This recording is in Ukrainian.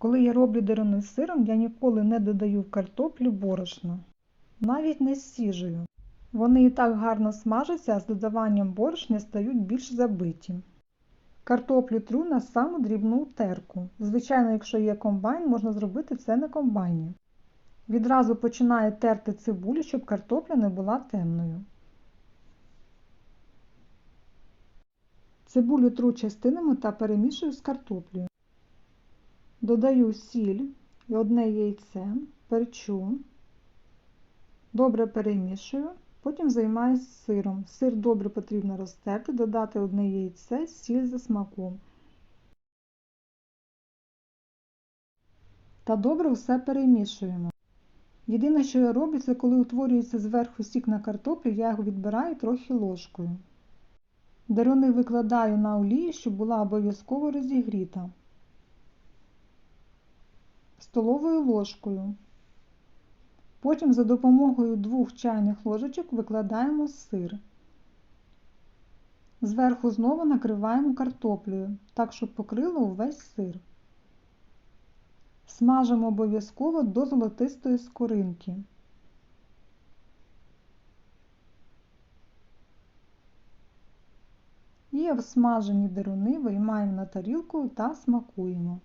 Коли я роблю деруни з сиром, я ніколи не додаю в картоплю борошна. Навіть не сіжую. Вони і так гарно смажаться, а з додаванням борошня стають більш забиті. Картоплю тру на саму дрібну терку. Звичайно, якщо є комбайн, можна зробити це на комбайні. Відразу починаю терти цибулю, щоб картопля не була темною. Цибулю тру частинами та перемішую з картоплею. Додаю сіль і одне яйце, перчу. Добре перемішую, потім займаюся сиром. Сир добре потрібно розтерти, додати одне яйце, сіль за смаком. Та добре все перемішуємо. Єдине, що я роблю, це коли утворюється зверху сік на картоплю, я його відбираю трохи ложкою. Деруни викладаю на олію, щоб була обов'язково розігріта. Столовою ложкою. Потім за допомогою двох чайних ложечок викладаємо сир. Зверху знову накриваємо картоплею, так, щоб покрило увесь сир. Смажимо обов'язково до золотистої скоринки. І обсмажені деруни виймаємо на тарілку та смакуємо.